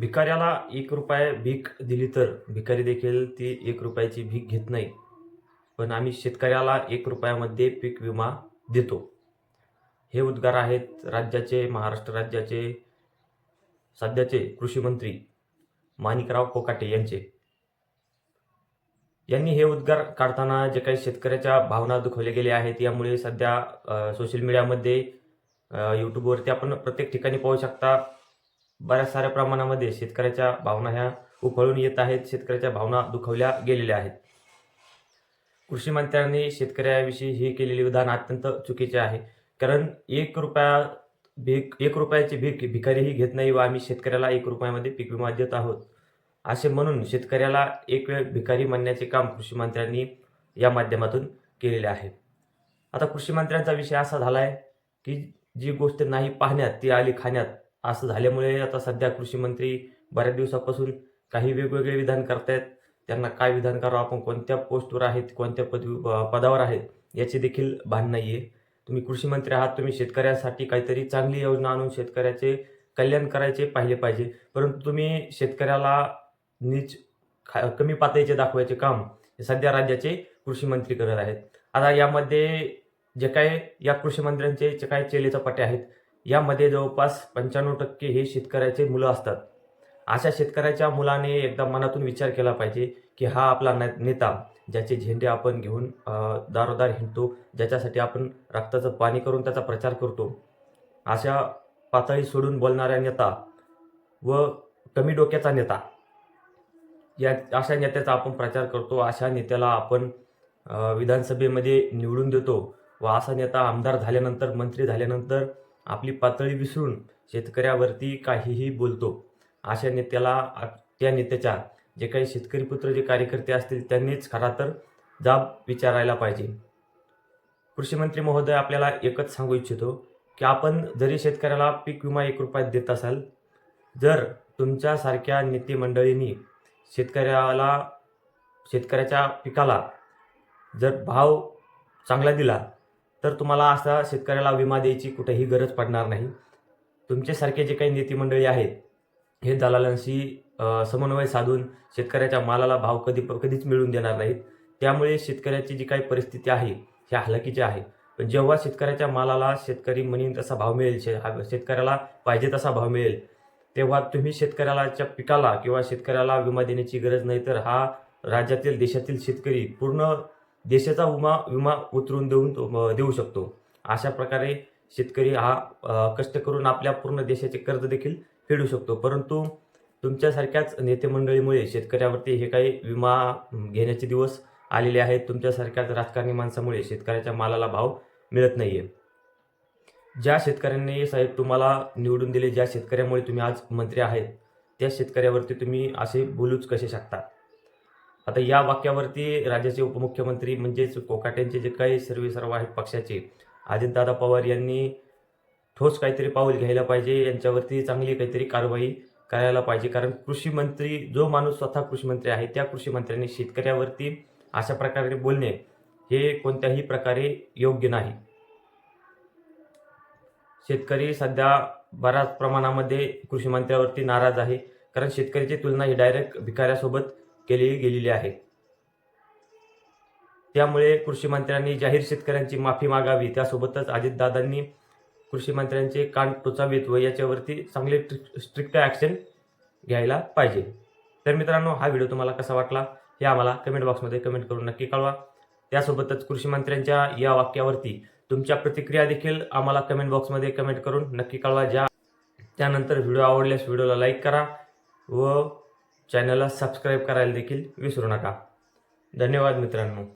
भिकाऱ्याला एक रुपये भीक दिली तर भिकारी देखील ती एक रुपयाची भीक घेत नाही. पण आम्ही शेतकऱ्याला एक रुपयामध्ये पीक विमा देतो. हे उद्गार आहेत राज्याचे महाराष्ट्र राज्याचे सध्याचे कृषी मंत्री माणिकराव कोकाटे यांचे. यांनी हे उद्गार काढताना जे काही शेतकऱ्याच्या भावना दुखवल्या गेल्या आहेत यामुळे सध्या सोशल मीडियामध्ये यूट्यूबवरती आपण प्रत्येक ठिकाणी पाहू शकता बऱ्याच साऱ्या प्रमाणामध्ये शेतकऱ्याच्या भावना ह्या उफळून येत आहेत शेतकऱ्याच्या भावना दुखवल्या गेलेल्या आहेत. कृषी मंत्र्यांनी शेतकऱ्याविषयी हे केलेले विधान अत्यंत चुकीचे आहे. कारण एक रुपया भीक एक रुपयाची भीक भिकारीही घेत नाही व आम्ही शेतकऱ्याला एक रुपयामध्ये पीक विमा देत आहोत. असे म्हणून शेतकऱ्याला एक वेळ भिकारी म्हणण्याचे काम कृषी मंत्र्यांनी या माध्यमातून केलेले आहे. आता कृषी मंत्र्यांचा विषय असा झाला आहे की जी गोष्ट नाही पाहण्यात ती आली खाण्यात असं झाल्यामुळे आता सध्या कृषी मंत्री बऱ्याच दिवसापासून काही वेगवेगळे विधान करतायत. त्यांना काय विधान करावं? आपण कोणत्या पोस्टवर आहेत? कोणत्या पदवी पदावर आहेत? याची देखील भान नाही आहे तुम्ही कृषी मंत्री आहात. तुम्ही शेतकऱ्यासाठी काहीतरी चांगली योजना आणून शेतकऱ्याचे कल्याण करायचे पाहिले पाहिजे. परंतु तुम्ही शेतकऱ्याला नीच खा कमी पातळीचे दाखवायचे काम हे सध्या राज्याचे कृषी मंत्री करत आहेत. आता यामध्ये जे काय या कृषी मंत्र्यांचे जे काय चेले चपाटे आहेत यामध्ये जवळपास पंच्याण्णव टक्के हे शेतकऱ्याचे मुलं असतात. अशा शेतकऱ्याच्या मुलाने एकदा मनातून विचार केला पाहिजे की हा आपला ने- नेता ज्याचे झेंडे आपण घेऊन दारोदार हिंडतो ज्याच्यासाठी आपण रक्ताचं पाणी करून त्याचा प्रचार करतो. अशा पातळी सोडून बोलणाऱ्या नेता व कमी डोक्याचा नेता या अशा नेत्याचा आपण प्रचार करतो. अशा नेत्याला आपण विधानसभेमध्ये निवडून देतो व असा नेता आमदार झाल्यानंतर मंत्री झाल्यानंतर आपली पातळी विसरून शेतकऱ्यावरती काहीही बोलतो. अशा नेत्याला त्या नेत्याच्या जे काही शेतकरी पुत्र जे कार्यकर्ते असतील त्यांनीच खरा तर जाब विचारायला पाहिजे. कृषी मंत्री महोदय आपल्याला एकच सांगू इच्छितो की आपण जरी शेतकऱ्याला पीक विमा एक रुपयात देत असाल जर तुमच्यासारख्या नेते मंडळींनी शेतकऱ्याला शेतकऱ्याच्या पिकाला जर भाव चांगला दिला तर तुम्हाला असा शेतकऱ्याला विमा द्यायची कुठेही गरज पडणार नाही. तुमच्यासारखे जे काही नेते मंडळी आहेत हे दलालांशी समन्वय साधून शेतकऱ्याच्या मालाला भाव कधी कधीच मिळून देणार नाहीत. त्यामुळे शेतकऱ्याची जी काही परिस्थिती आहे ह्या हलाखीची आहे. पण जेव्हा शेतकऱ्याच्या मालाला शेतकरी म्हणीन तसा भाव मिळेल शे- हा- शेतकऱ्याला पाहिजे तसा भाव मिळेल तेव्हा तुम्ही शेतकऱ्याच्या पिकाला किंवा शेतकऱ्याला विमा देण्याची गरज नाही तर हा राज्यातील देशातील शेतकरी पूर्ण देशाचा विमा विमा उतरून देऊन तो- देऊ शकतो. अशा प्रकारे शेतकरी हा कष्ट करून आपल्या पूर्ण देशाचे कर्ज देखील फेडू शकतो. परंतु तुमच्यासारख्याच नेते मंडळीमुळे शेतकऱ्यावरती हे काही विमा घेण्याचे दिवस आलेले आहेत. तुमच्यासारख्याच राजकारणी माणसामुळे शेतकऱ्याच्या मालाला भाव मिळत नाही आहे ज्या शेतकऱ्यांनी साहेब तुम्हाला निवडून दिले ज्या शेतकऱ्यामुळे तुम्ही आज मंत्री आहेत त्या शेतकऱ्यावरती तुम्ही असे बोलूच कसे शकता? आता या वाक्यावरती राज्याचे उपमुख्यमंत्री म्हणजेच कोकाट्यांचे जे काही सर्वे सर्व आहेत पक्षाचे अजितदादा पवार यांनी ठोस काहीतरी पाऊल घ्यायला पाहिजे यांच्यावरती चांगली काहीतरी कारवाई करायला पाहिजे. कारण कृषी मंत्री जो माणूस स्वतः कृषी मंत्री आहे त्या कृषी मंत्र्यांनी शेतकऱ्यावरती अशा प्रकारे बोलणे हे कोणत्याही प्रकारे योग्य नाही. शेतकरी सध्या बऱ्याच प्रमाणामध्ये कृषी मंत्र्यावरती नाराज आहे. कारण शेतकऱ्याची तुलना ही डायरेक्ट भिकाऱ्यासोबत केली गेलेली आहे. त्यामुळे कृषी मंत्र्यांनी जाहीर शेतकऱ्यांची माफी मागावी. त्यासोबतच अजितदादांनी कृषी मंत्र्यांचे कान टोचावेत व याच्यावरती चांगले स्ट्रिक्ट ॲक्शन घ्यायला पाहिजे. तर मित्रांनो हा व्हिडिओ तुम्हाला कसा वाटला? हे आम्हाला कमेंट बॉक्समध्ये कमेंट करून नक्की कळवा. त्यासोबतच कृषी मंत्र्यांच्या या वाक्यावरती तुमच्या प्रतिक्रिया देखील आम्हाला कमेंट बॉक्समध्ये कमेंट करून नक्की कळवा. ज्या त्यानंतर व्हिडिओ आवडल्यास व्हिडिओला लाईक करा व चॅनलला सबस्क्राईब करायला देखील विसरू नका. धन्यवाद मित्रांनो.